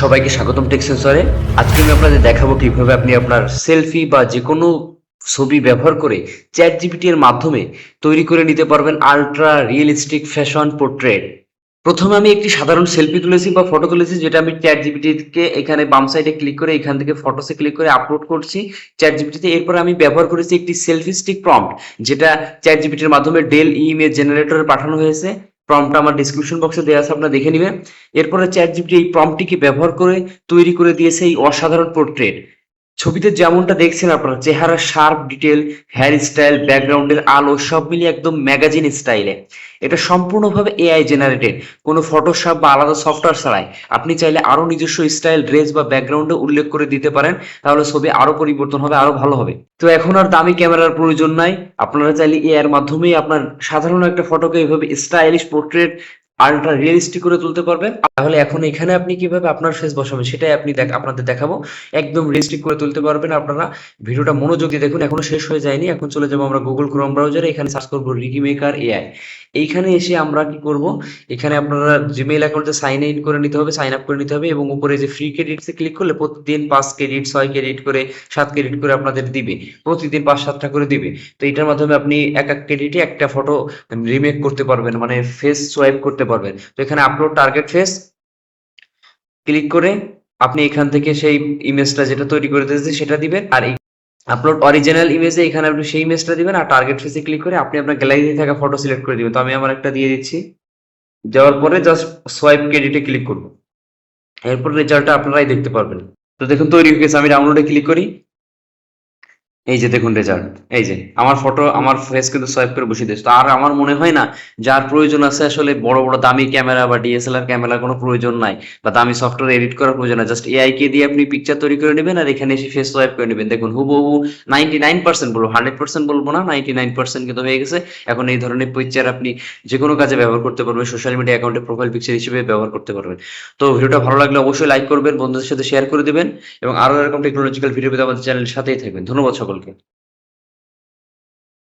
সবাইকে স্বাগতম টেক সেন্সরে আজকে আমি আপনাদের দেখাবো কীভাবে আপনি আপনার সেলফি বা যে কোনো ছবি ব্যবহার করে চ্যাট জিপিটি এর মাধ্যমে তৈরি করে নিতে পারবেন আলট্রা রিয়েলিস্টিক ফ্যাশন পোর্ট্রেট প্রথমে আমি একটি সাধারণ সেলফি তুলেছি বা ফটো তুলেছি, যেটা আমি চ্যাট জিপিটিকে এখানে বাম সাইডে ক্লিক করে এখান থেকে ফটোসে ক্লিক করে আপলোড করছি চ্যাট জিপিটিতে এরপর আমি ব্যবহার করেছি একটি সেলফি স্টিক প্রম্পট যেটা চ্যাট জিপিটির মাধ্যমে ডেল ইমেজ জেনারেটরে পাঠানো হয়েছে। প্রম্পটটা আমার ডিসক্রিপশন বক্সে দেওয়া আছে, আপনারা দেখে নেবেন এরপরে চ্যাট জিপিটি এই প্রম্পটটিকে ব্যবহার করে তৈরি করে দিয়েছে এই অসাধারণ পোর্ট্রেট ছবিতে যেমনটা দেখছেন আপনারা চেহারার শার্প ডিটেল হেয়ার স্টাইল ব্যাকগ্রাউন্ডের আলো, সব মিলিয়ে একদম ম্যাগাজিন স্টাইলে এটা সম্পূর্ণভাবে এআই জেনারেটেড কোনো ফটোশপ বা আলাদা সফটওয়্যার ছাড়াই। আপনি চাইলে আরও নিজস্ব স্টাইল ড্রেস বা ব্যাকগ্রাউন্ডে উল্লেখ করে দিতে পারেন, তাহলে ছবি আরও পরিবর্তন হবে আরও ভালো হবে। তো এখন আর দামি ক্যামেরার প্রয়োজন নাই। আপনারা চাইলে এআই এর মাধ্যমেই আপনার সাধারণ একটা ফটোকে এইভাবে স্টাইলিশ পোর্ট্রেট আলট্রা রিয়েলিস্টিক করে তুলতে পারবেন। তাহলে এখন এখানে আপনি কীভাবে আপনার ফেস বসাবেন, সেটাই আপনি আপনাদের দেখাবো। একদম রিয়েলিস্টিক করে তুলতে পারবেন আপনারা। ভিডিওটা মনোযোগ দিয়ে দেখুন, এখনও শেষ হয়ে যায়নি। এখন চলে যাব আমরা গুগল ক্রোম ব্রাউজারে এখানে সার্চ করব রিকি মেকার এআই এইখানে এসে আমরা কি করব, এখানে আপনারা জিমেইল অ্যাকাউন্টে সাইন ইন করে নিতে হবে সাইন আপ করে নিতে হবে এবং উপরে যে ফ্রি ক্রেডিটসে ক্লিক করলে প্রতিদিন পাঁচ ক্রেডিট ছয় ক্রেডিট করে, সাত ক্রেডিট করে আপনাদের দিবে। প্রতিদিন পাঁচ সাতটা করে দিবে। তো এটার মাধ্যমে আপনি এক এক ক্রেডিটে একটা ফটো রিমেক করতে পারবেন মানে ফেস সোয়াইপ করতে পারবেন। তো এখানে আপলোড টার্গেট ফেস ক্লিক করে আপনি এখান থেকে সেই ইমেজটা যেটা তৈরি করে দিয়েছে সেটা দিবেন আর আপলোড অরিজিনাল ইমেজে এখানে আপনি সেই ইমেজটা দিবেন আর টার্গেট ফেসে ক্লিক করে আপনি আপনার গ্যালারিতে থাকা ফটো সিলেক্ট করে দিবেন। তো আমি আমার একটা দিয়ে দিচ্ছি। দেওয়ার পরে জাস্ট সোয়াইপ ক্রেডিটে ক্লিক করব। এরপর রেজাল্টটা আপনারাই দেখতে পারবেন। তো দেখুন তৈরি হয়ে গেছে। আমি ডাউনলোডে ক্লিক করি। এই যে দেখুন রেজাল্ট এই যে আমার ফটো আমার ফেস কিন্তু সোয়াইপ করে বসিয়ে দিয়েছে। তো আর আমার মনে হয় না, যার প্রয়োজন আছে আসলে বড় বড়, দামি ক্যামেরা বা ডিএসএলআর ক্যামেরার কোনো প্রয়োজন নাই বা দামি সফটওয়্যার এডিট করার প্রয়োজন নাই। জাস্ট এআই কে দিয়ে আপনি পিকচার তৈরি করে নেবেন আর এখানে এসে ফেস সোয়াইপ করে নেবেন। দেখুন হুবহু নাইনটি নাইন পার্সেন্ট বলব হান্ড্রেড পার্সেন্ট বলব না নাইনটি নাইন পার্সেন্ট কিন্তু হয়ে গেছে। এখন এই ধরনের পিকচার আপনি যে কোনো কাজে ব্যবহার করতে পারবেন সোশ্যাল মিডিয়া অ্যাকাউন্টে প্রোফাইল পিকচার হিসেবে ব্যবহার করতে পারবেন। তো ভিডিওটা ভালো লাগলে অবশ্যই লাইক করবেন, বন্ধুদের সাথে শেয়ার করে দিবেন এবং আরও এরকম টেকনোলজিক্যাল ভিডিও পেতে আমাদের চ্যানেলের সাথেই থাকবেন। ধন্যবাদ children